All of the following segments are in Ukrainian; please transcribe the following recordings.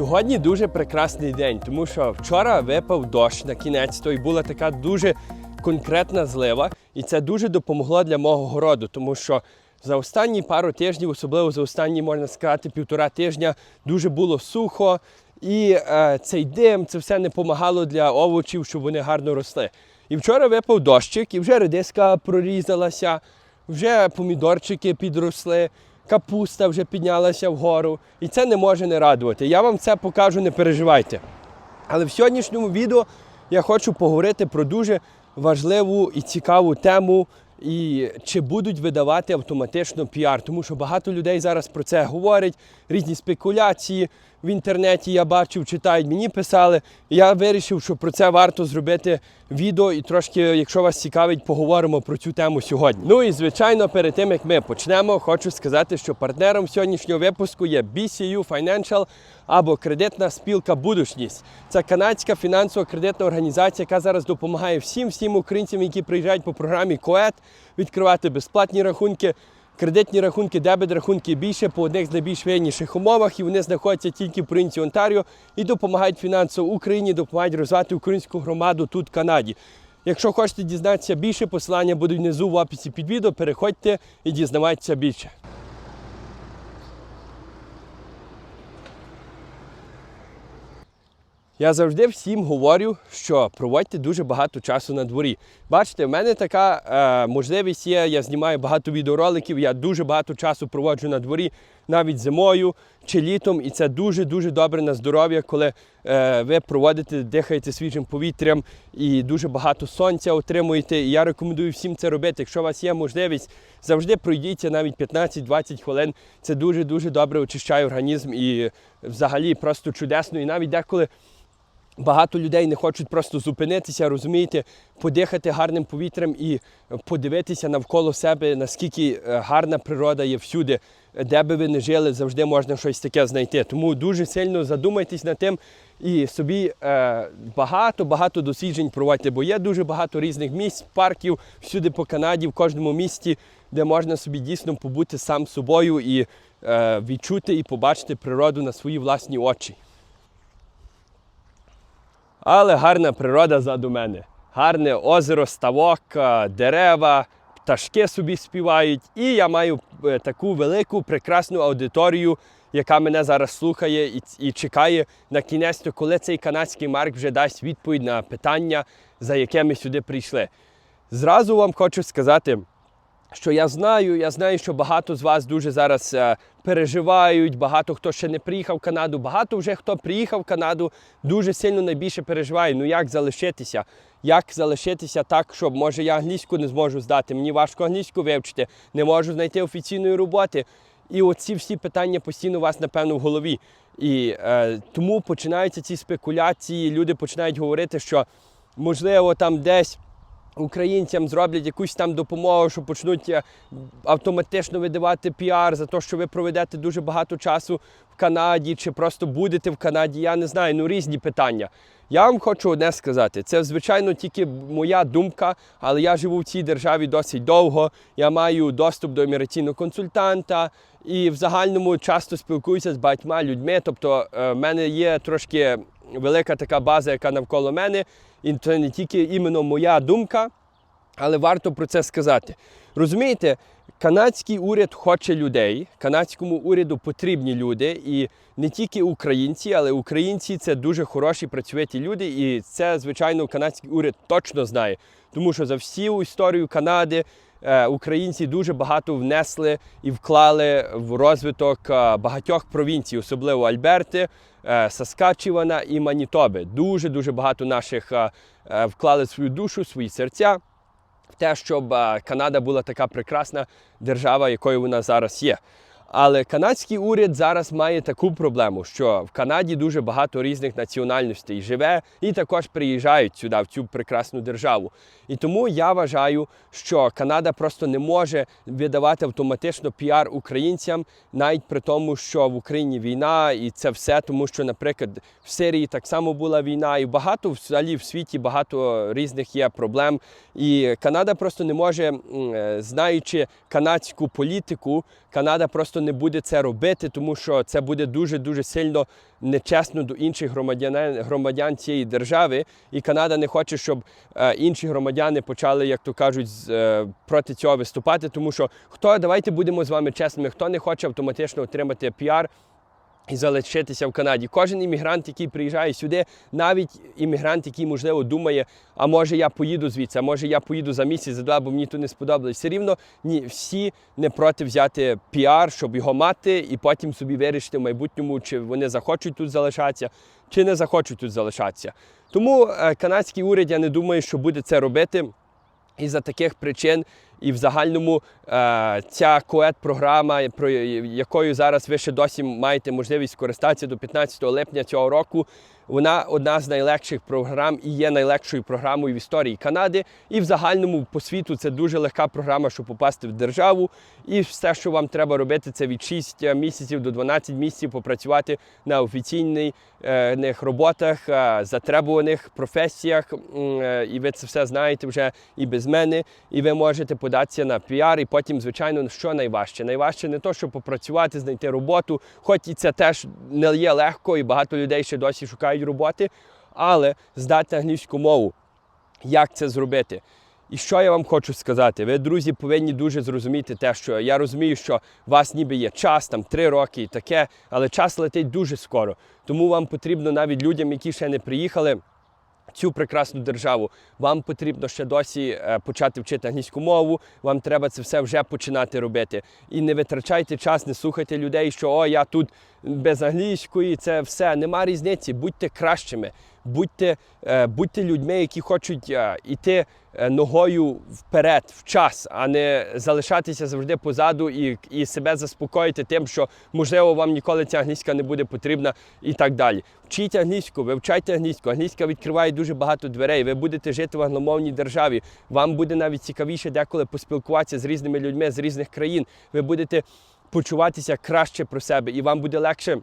Сьогодні дуже прекрасний день, тому що вчора випав дощ на кінець, то і була така дуже конкретна злива, і це дуже допомогло для мого городу, тому що за останні пару тижнів, особливо за останні, можна сказати, півтора тижня, дуже було сухо, і е, цей дим, це все не допомагало для овочів, щоб вони гарно росли. І вчора випав дощик, і вже редиска прорізалася, вже помідорчики підросли, капуста вже піднялася вгору. І це не може не радувати. Я вам це покажу, не переживайте. Але в сьогоднішньому відео я хочу поговорити про дуже важливу і цікаву тему. І чи будуть видавати автоматично піар, тому що багато людей зараз про це говорять, різні спекуляції в інтернеті я бачив, читають, мені писали. Я вирішив, що про це варто зробити відео і трошки, якщо вас цікавить, поговоримо про цю тему сьогодні. Ну і звичайно, перед тим як ми почнемо, хочу сказати, що партнером сьогоднішнього випуску є BCU Financial або кредитна спілка Будучність. Це канадська фінансово-кредитна організація, яка зараз допомагає всім всім українцям, які приїжджають по програмі КОЕТ, відкривати безплатні рахунки. Кредитні рахунки, дебет рахунки більше по одних з найбільш вигідніших умовах, і вони знаходяться тільки в провінції Онтаріо і допомагають фінансово Україні, допомагають розвивати українську громаду тут, в Канаді. Якщо хочете дізнатися більше, посилання будуть внизу в описі під відео. Переходьте і дізнавайтеся більше. Я завжди всім говорю, що проводьте дуже багато часу на дворі. Бачите, в мене така е, можливість є. Я знімаю багато відеороликів. Я дуже багато часу проводжу на дворі, навіть зимою чи літом. І це дуже дуже добре на здоров'я, коли е, ви проводите, дихаєте свіжим повітрям і дуже багато сонця отримуєте. І я рекомендую всім це робити. Якщо у вас є можливість, завжди пройдіться навіть 15-20 хвилин. Це дуже дуже добре очищає організм і взагалі просто чудесно. І навіть деколи. Багато людей не хочуть просто зупинитися, розумієте, подихати гарним повітрям і подивитися навколо себе, наскільки е, гарна природа є всюди, де би ви не жили, завжди можна щось таке знайти. Тому дуже сильно задумайтесь над тим і собі багато-багато досліджень проводьте, бо є дуже багато різних місць, парків всюди по Канаді, в кожному місті, де можна собі дійсно побути сам собою і е, відчути і побачити природу на свої власні очі. Але гарна природа ззаду мене. Гарне озеро, ставок, е, дерева, пташки собі співають. І я маю е, таку велику прекрасну аудиторію, яка мене зараз слухає і і чекає на кінець, коли цей канадський марк вже дасть відповідь на питання, за яке ми сюди прийшли. Зразу вам хочу сказати. Що я знаю, я знаю, що багато з вас дуже зараз е, переживають, багато хто ще не приїхав в Канаду, багато вже хто приїхав в Канаду, дуже сильно найбільше переживає. Ну як залишитися? Як залишитися так, щоб може я англійську не зможу здати, мені важко англійську вивчити, не можу знайти офіційної роботи. І оці всі питання постійно у вас, напевно, в голові. І е, тому починаються ці спекуляції, люди починають говорити, що можливо там десь українцям зроблять якусь там допомогу, що почнуть е, автоматично видавати піар за те, що ви проведете дуже багато часу в Канаді, чи просто будете в Канаді. Я не знаю, ну різні питання. Я вам хочу одне сказати. Це, звичайно, тільки моя думка, але я живу в цій державі досить довго. Я маю доступ до імміграційного консультанта і в загальному часто спілкуюся з багатьма людьми. Тобто, е, в мене є трошки велика така база, яка навколо мене. І це не тільки іменно моя думка, але варто про це сказати. Розумієте, канадський уряд хоче людей, канадському уряду потрібні люди, і не тільки українці, але українці це дуже хороші працьовиті люди, і це, звичайно, канадський уряд точно знає. Тому що за всю історію Канади е, українці дуже багато внесли і вклали в розвиток е, багатьох провінцій, особливо Альберти. Е, Саскачевана і Манітоби. Дуже дуже багато наших е, е, вклали свою душу, свої серця в те, щоб Канада була така прекрасна держава, якою вона зараз є. Але канадський уряд зараз має таку проблему, що в Канаді дуже багато різних національностей живе і також приїжджають сюди, в цю прекрасну державу. І тому я вважаю, що Канада просто не може видавати автоматично піар українцям, навіть при тому, що в Україні війна, і це все, тому що, наприклад, в Сирії так само була війна, і багато взагалі в світі багато різних є проблем. І Канада просто не може, е, знаючи канадську політику, Канада просто просто не буде це робити, тому що це буде дуже дуже сильно нечесно до інших громадян, громадян цієї держави. І Канада не хоче, щоб е, інші громадяни почали, як то кажуть, з, е, проти цього виступати. Тому що хто давайте будемо з вами чесними, хто не хоче автоматично отримати піар і залишитися в Канаді. Кожен іммігрант, який приїжджає сюди, навіть іммігрант, який можливо думає, а може я поїду звідси, а може я поїду за місяць, за два, бо мені тут не сподобалось. Все рівно ні, всі не проти взяти піар, щоб його мати, і потім собі вирішити в майбутньому, чи вони захочуть тут залишатися, чи не захочуть тут залишатися. Тому е, канадський уряд, я не думаю, що буде це робити. І за таких причин, і в загальному е, ця коет-програма, про якою зараз ви ще досі маєте можливість скористатися до 15 липня цього року, вона одна з найлегших програм і є найлегшою програмою в історії Канади. І в загальному по світу це дуже легка програма, щоб попасти в державу. І все, що вам треба робити, це від 6 місяців до 12 місяців попрацювати на офіційних е, роботах, е, затребуваних професіях. Е, І ви це все знаєте вже і без мене. І ви можете податися на піар. І потім, звичайно, що найважче? Найважче не то, щоб попрацювати, знайти роботу, хоч і це теж не є легко, і багато людей ще досі шукають роботи, але здати англійську мову. Як це зробити? І що я вам хочу сказати? Ви, друзі, повинні дуже зрозуміти те, що я розумію, що у вас ніби є час, там три роки і таке, але час летить дуже скоро. Тому вам потрібно навіть людям, які ще не приїхали. Цю прекрасну державу вам потрібно ще досі е, почати вчити англійську мову. Вам треба це все вже починати робити. І не витрачайте час, не слухайте людей, що о, я тут без англійської, це все. Нема різниці. Будьте кращими, будьте, е, будьте людьми, які хочуть е, іти е, ногою вперед, в час, а не залишатися завжди позаду і, і себе заспокоїти тим, що можливо вам ніколи ця англійська не буде потрібна і так далі. Вчіть англійську, вивчайте англійську. Англійська відкриває дуже багато дверей. Ви будете жити в англомовній державі. Вам буде навіть цікавіше деколи поспілкуватися з різними людьми з різних країн. Ви будете почуватися краще про себе, і вам буде легше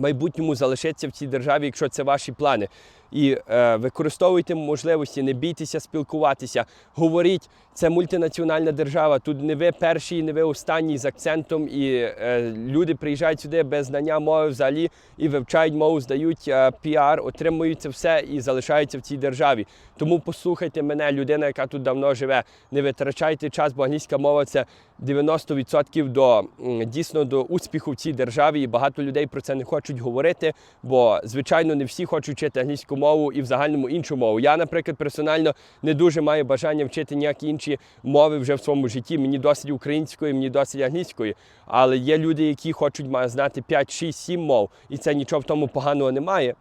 майбутньому залишитися в цій державі, якщо це ваші плани. І е, використовуйте можливості, не бійтеся спілкуватися, говоріть, це мультинаціональна держава. Тут не ви перші, не ви останні з акцентом. І е, люди приїжджають сюди без знання мови взагалі і вивчають мову, здають е, піар, отримують це все і залишаються в цій державі. Тому послухайте мене, людина, яка тут давно живе. Не витрачайте час, бо англійська мова це 90% до дійсно до успіху в цій державі. І багато людей про це не хочуть говорити, бо звичайно не всі хочуть вчити англійську мову і в загальному іншу мову. Я, наприклад, персонально не дуже маю бажання вчити ніякі інші мови вже в своєму житті. Мені досить української, мені досить англійської. Але є люди, які хочуть знати 5, 6, 7 мов, і це нічого в тому поганого немає.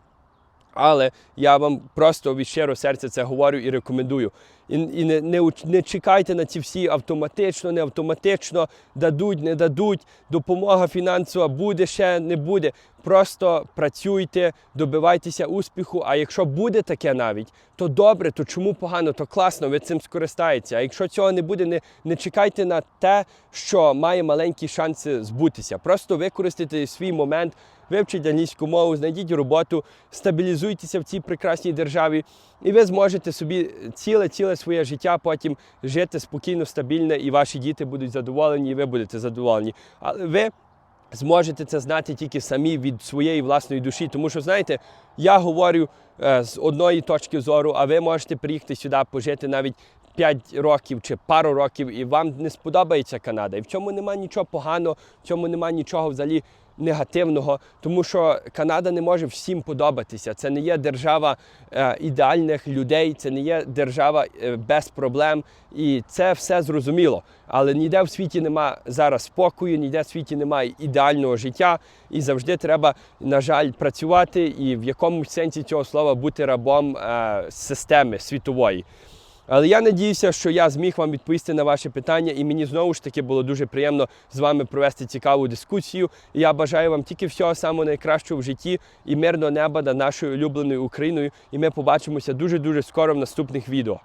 Але я вам просто від щиро серця це говорю і рекомендую. І, і не, не, не чекайте на ці всі автоматично, не автоматично, дадуть, не дадуть, допомога фінансова буде ще, не буде. Просто працюйте, добивайтеся успіху. А якщо буде таке навіть, то добре, то чому погано, то класно, ви цим скористаєтеся. А якщо цього не буде, не, не чекайте на те, що має маленькі шанси збутися. Просто використайте свій момент, вивчіть англійську мову, знайдіть роботу, стабілізуйтеся в цій прекрасній державі, і ви зможете собі ціле ціле своє життя потім жити спокійно, стабільно, і ваші діти будуть задоволені, і ви будете задоволені. Але ви зможете це знати тільки самі від своєї власної душі. Тому що, знаєте, я говорю е, з одної точки зору, а ви можете приїхати сюди, пожити навіть 5 років чи пару років, і вам не сподобається Канада. І в цьому немає нічого поганого, в цьому немає нічого взагалі негативного, тому що Канада не може всім подобатися. Це не є держава е, ідеальних людей, це не є держава е, без проблем. І це все зрозуміло. Але ніде в світі нема зараз спокою, ніде в світі немає ідеального життя, і завжди треба, на жаль, працювати і в якомусь сенсі цього слова бути рабом е, системи світової. Але я надіюся, що я зміг вам відповісти на ваші питання, і мені знову ж таки було дуже приємно з вами провести цікаву дискусію. І я бажаю вам тільки всього самого найкращого в житті і мирного неба над нашою улюбленою Україною. І ми побачимося дуже дуже скоро в наступних відео.